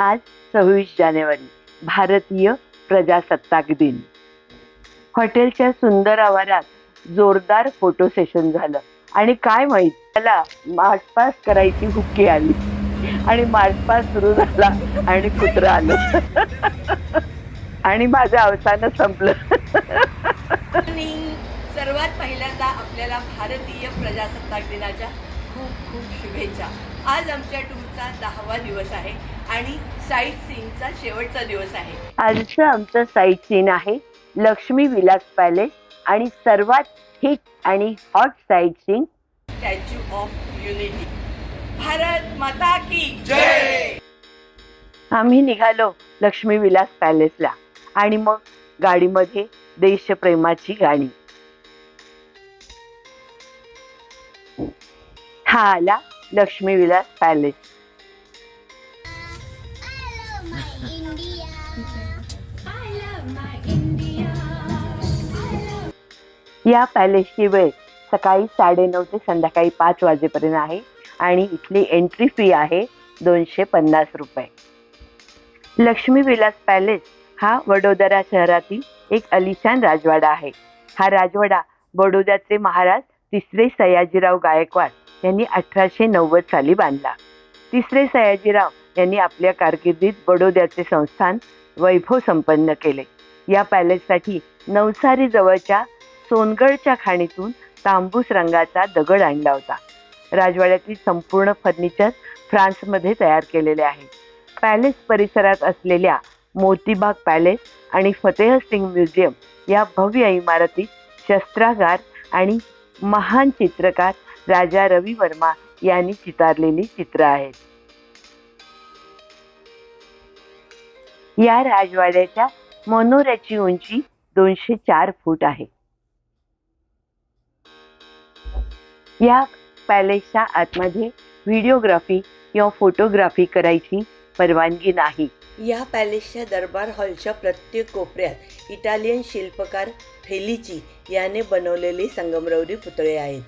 आज सव्वीस जानेवारी भारतीय प्रजासत्ताक दिन. हॉटेलच्या सुंदर आवारात जोरदार फोटो सेशन झालं. आणि काय माहीत त्याला मार्चपास करायची हुक्की आली. आणि मार्चपास सुरू झाला आणि कुत्र आलं. आणि माझं अवसान संपलं. सर्वात पहिल्यांदा आपल्याला भारतीय प्रजासत्ताक दिनाच्या खूप खूप शुभेच्छा. आज आमच्या टूरचा दहावा दिवस आहे आणि साईट सीइंगचा शेवटचा दिवस आहे. आजचं आमचं साईट सीन आहे लक्ष्मी विलास पॅलेस आणि सर्वात हिट आणि hot site scene statue of unity Bharat Mata की आम्ही निघालो लक्ष्मी विलास पॅलेसला आणि मग गाडीमध्ये देशप्रेमाची गाणी. हा आला लक्ष्मी विलास पॅलेस या पॅलेसची वेळ सकाळी साडेनऊ ते संध्याकाळी पाच वाजेपर्यंत आहे आणि इथली एंट्री फी आहे दोनशे पन्नास रुपये. लक्ष्मी विलास पॅलेस हा वडोदरा शहरातील एक अलिशान राजवाडा आहे. हा राजवाडा बडोद्याचे महाराज तिसरे सयाजीराव गायकवाड यांनी अठराशे नव्वद साली बांधला. तिसरे सयाजीराव यांनी आपल्या कारकिर्दीत बडोद्याचे संस्थान वैभव संपन्न केले. या पॅलेससाठी नवसारी जवळच्या सोनगडच्या खाणीतून तांबूस रंगाचा दगड आणला होता. राजवाड्यातील संपूर्ण फर्निचर फ्रान्समध्ये तयार केलेले आहे. पॅलेस परिसरात असलेल्या मोतीबाग पॅलेस आणि फतेह सिंग म्युझियम या भव्य इमारतीत शस्त्रागार आणि महान चित्रकार राजा रवी वर्मा यांनी चितारलेली चित्र आहेत. या राजवाड्याच्या मनोऱ्याची उंची दोनशे चार फूट आहे. या पॅलेसच्या आतमध्ये व्हिडिओग्राफी किंवा फोटोग्राफी करायची परवानगी नाही. या पॅलेसच्या दरबार हॉलच्या प्रत्येक कोपऱ्यात इटालियन शिल्पकार फेलिची याने बनवलेले संगमरवरी पुतळे आहेत.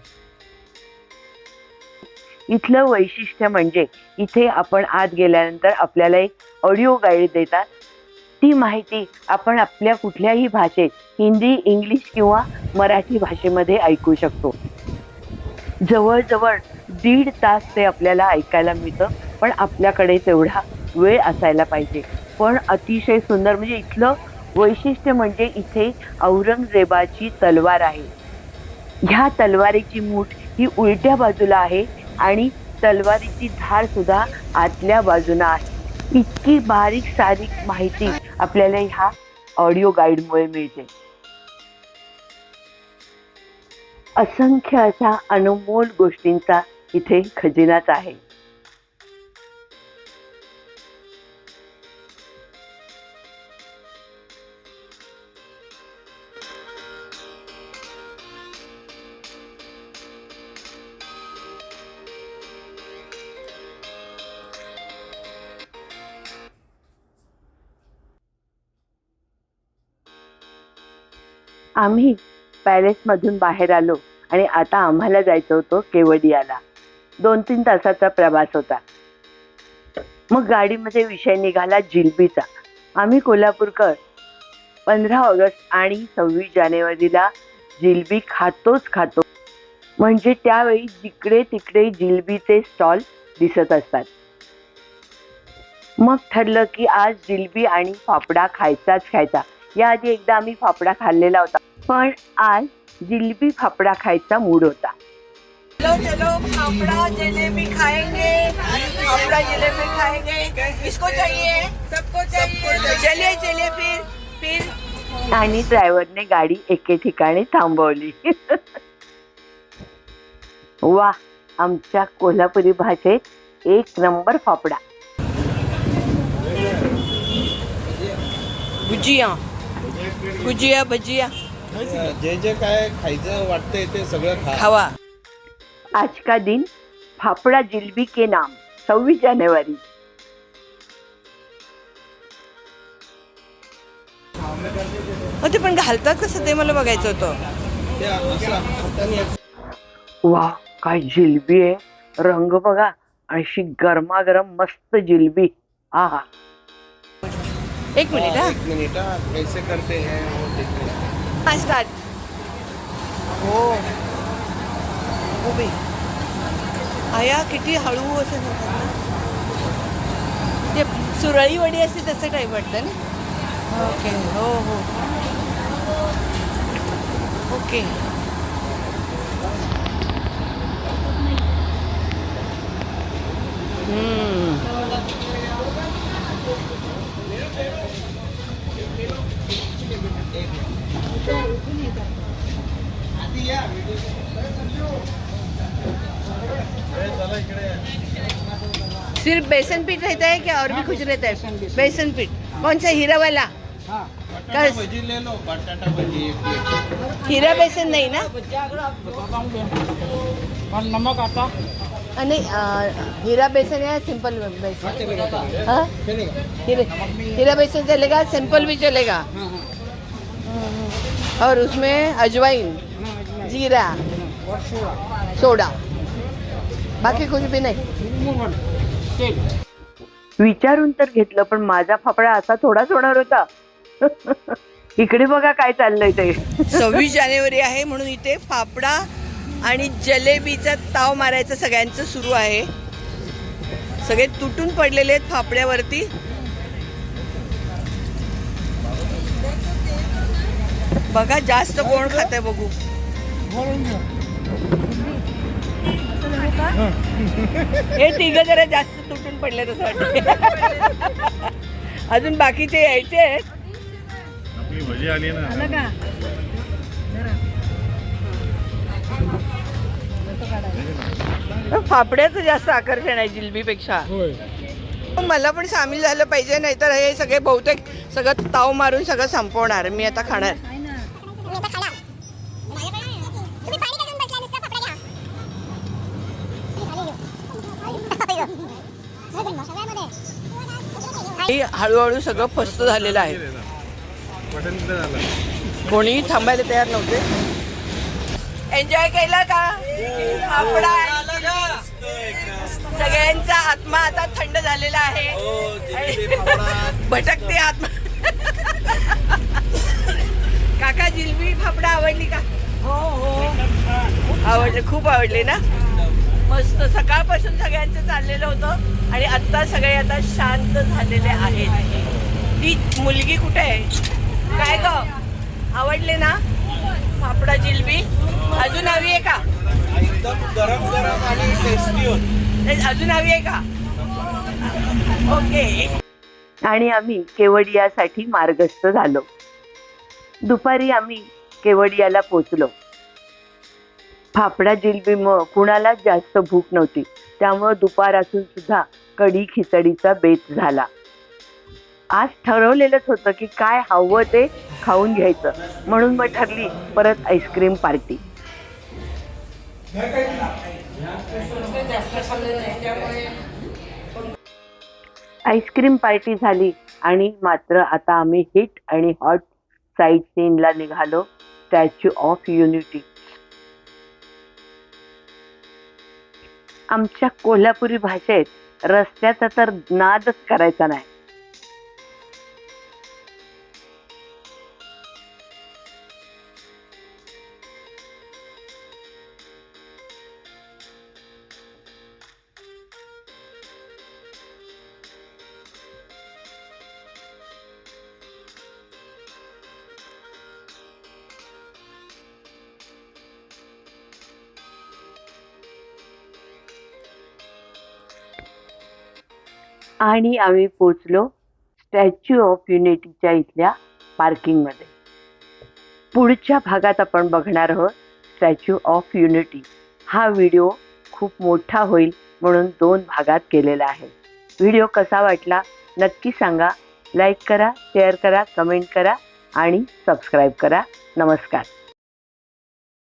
इथलं वैशिष्ट्य म्हणजे इथे आपण आत गेल्यानंतर आपल्याला एक ऑडिओ गाईड देतात. ती माहिती आपण आपल्या कुठल्याही भाषेत हिंदी इंग्लिश किंवा मराठी भाषेमध्ये ऐकू शकतो. जवळजवळ दीड तास ते आपल्याला ऐकायला मिळतं पण आपल्याकडे तेवढा वेळ असायला पाहिजे. पण अतिशय सुंदर म्हणजे इथलं वैशिष्ट्य म्हणजे इथे औरंगजेबाची तलवार आहे. ह्या तलवारीची मूठ ही उलट्या बाजूला आहे आणि तलवारीची धार सुद्धा आतल्या बाजूला आहे. इतकी बारीक सारीक माहिती आपल्याला ह्या ऑडिओ गाईडमुळे मिळते. असंख्य अशा अनमोल गोष्टींचा इथे खजिनाच आहे. आम्ही पॅलेसमधून बाहेर आलो आणि आता आम्हाला जायचं होतं केवडियाला. दोन तीन तासाचा प्रवास होता. मग गाडीमध्ये विषय निघाला जिलबीचा. आम्ही कोल्हापूरकर पंधरा ऑगस्ट आणि सव्वीस जानेवारीला जिलबी खातोच खातो. म्हणजे त्यावेळी जिकडे तिकडे जिलबीचे स्टॉल दिसत असतात. मग ठरलं की आज जिलबी आणि फाफडा खायचाच खायचा. याआधी एकदा आम्ही फाफडा खाल्लेला होता. पण आज जिलबी फाफडा खायचा मूड होता. चलो चलो फाफड़ा जलेबी खाएंगे फाफड़ा जलेबी खाएंगे। किसको चाहिए? सबको चाहिए। चलिए चलिए फिर फिर। आणि ड्रायव्हरने गाडी एके ठिकाणी थांबवली. वा आमच्या कोल्हापुरी भाषेत एक नंबर फाफडा. भुजिया भुजिया भजिया। जे जे काय खायचं वाटतंय ते सगळं खा. खावा. आज का दिन फाफडा जिलबी के नाम सव्वीस जानेवारी. हो ते पण घालतात कसं? ते मला बघायचं होतं. ते असं हाताने वा काय जिलबी आहे. रंग बघा अशी गरमागरम मस्त जिलबी. हा एक मिनिट हा. एक मिनिट हा. कैसे करते हैं वो देखते हा स्टार्ट हो. बाई आया किती हळू असं होतं ना. ते सुरळी वडी असते तसं टाईप वाटतं ना. ओके हो हो. ओके. सिर्फ़ बेसन पीठ रहता है क्या? और भी कुछ रहता है? बेसन पीठ। कौन सा? हीरा वाला। प्लेट। हीरा बेसन नहीं ना? और नमक आता। नहीं हीरा बेसन या सिंपल बेसन? हाँ? चलेगा हीरे बेसन चलेगा सिंपल भी चलेगा। और उसमें अजवाइन जीरा सोडा। सोडा। बाकी कुछ भी नहीं। विचारून तर घेतलं पण माझा फाफडा असा थोडाच होणार होता. इकडे बघा काय चाललंय ते. सव्वीस जानेवारी आहे म्हणून इथे फाफडा आणि जलेबीचा ताव मारायचं सगळ्यांचं सुरू आहे. सगळे तुटून पडलेले आहेत फाफड्यावरती. बघा जास्त कोण खात आहे बघू हे तिघ जरा जास्त तुटून पडले तसं वाटतं अजून बाकीचे यायचे आहेत. आपली भजी आली ना. फाफड्याचं जास्त आकर्षण आहे जिलबीपेक्षा. मला पण सामील झालं पाहिजे नाहीतर हे सगळे बहुतेक सगळं ताव मारून सगळं संपवणार. मी आता खाणार. हळूहळू सगळं फस्त झालेलं आहे. कोणीही थांबायला तयार नव्हते. एन्जॉय केला का? फाफडा सगळ्यांचा आत्मा आता थंड झालेला आहे. भटकते आत्मा. काका जिलबी फाफडा आवडली का? हो हो आवडले खूप आवडले ना? मस्त. सकाळपासून सगळ्यांचं चाललेलं होतं. आणि आता सगळे आता शांत झालेले आहेत. ती मुलगी कुठे आहे? काय ग? आवडले ना? फाफडा जिलबी? अजून हवी आहे का? एकदम गरम गरम आणि टेस्टी होत. नाही, अजून हवी आहे का? ओके. आणि आम्ही केवडियासाठी मार्गस्थ झालो. दुपारी आम्ही केवडियाला पोचलो. फाफडा जिलबीमुळं कुणालाच जास्त भूक नव्हती. त्यामुळं दुपार असून सुद्धा कढी खिचडीचा बेत झाला. आज ठरवलेलंच होतं की काय हवं ते खाऊन घ्यायचं. म्हणून मग ठरली परत आईस्क्रीम पार्टी. आईस्क्रीम पार्टी झाली आणि मात्र आता आम्ही हिट आणि हॉट साईट सीनला निघालो स्टॅच्यू ऑफ युनिटी. आमच्या कोल्हापुरी भाषेत रस्त्याचा तर नादच करायचा नाही. आणि आम्ही पोचलो स्टॅच्यू ऑफ युनिटीच्या इथल्या पार्किंगमध्ये. पुढच्या भागात आपण बघणार आहोत स्टॅच्यू ऑफ युनिटी. हा व्हिडिओ खूप मोठा होईल म्हणून दोन भागात केलेला आहे. व्हिडिओ कसा वाटला नक्की सांगा. लाईक करा शेअर करा कमेंट करा आणि सबस्क्राईब करा. नमस्कार.